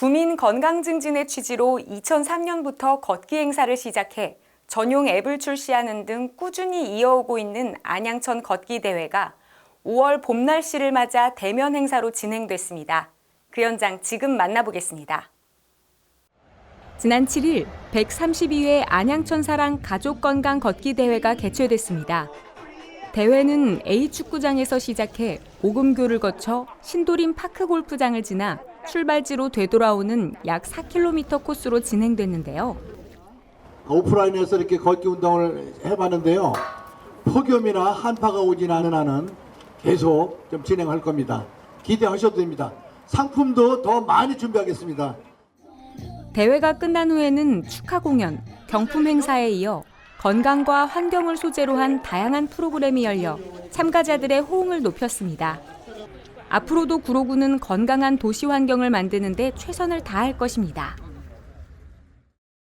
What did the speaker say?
구민 건강 증진의 취지로 2003년부터 걷기 행사를 시작해 전용 앱을 출시하는 등 꾸준히 이어오고 있는 안양천 걷기 대회가 5월 봄 날씨를 맞아 대면 행사로 진행됐습니다. 그 현장 지금 만나보겠습니다. 지난 7일 132회 안양천 사랑 가족 건강 걷기 대회가 개최됐습니다. 대회는 A 축구장에서 시작해 오금교를 거쳐 신도림 파크 골프장을 지나 출발지로 되돌아오는 약 4km 코스로 진행됐는데요. 오프라인에서 이렇게 걷기 운동을 해봤는데요. 폭염이나 한파가 오진 않은 한은 계속 좀 진행할 겁니다. 기대하셔도 됩니다. 상품도 더 많이 준비하겠습니다. 대회가 끝난 후에는 축하 공연, 경품 행사에 이어 건강과 환경을 소재로 한 다양한 프로그램이 열려 참가자들의 호응을 높였습니다. 앞으로도 구로구는 건강한 도시 환경을 만드는 데 최선을 다할 것입니다.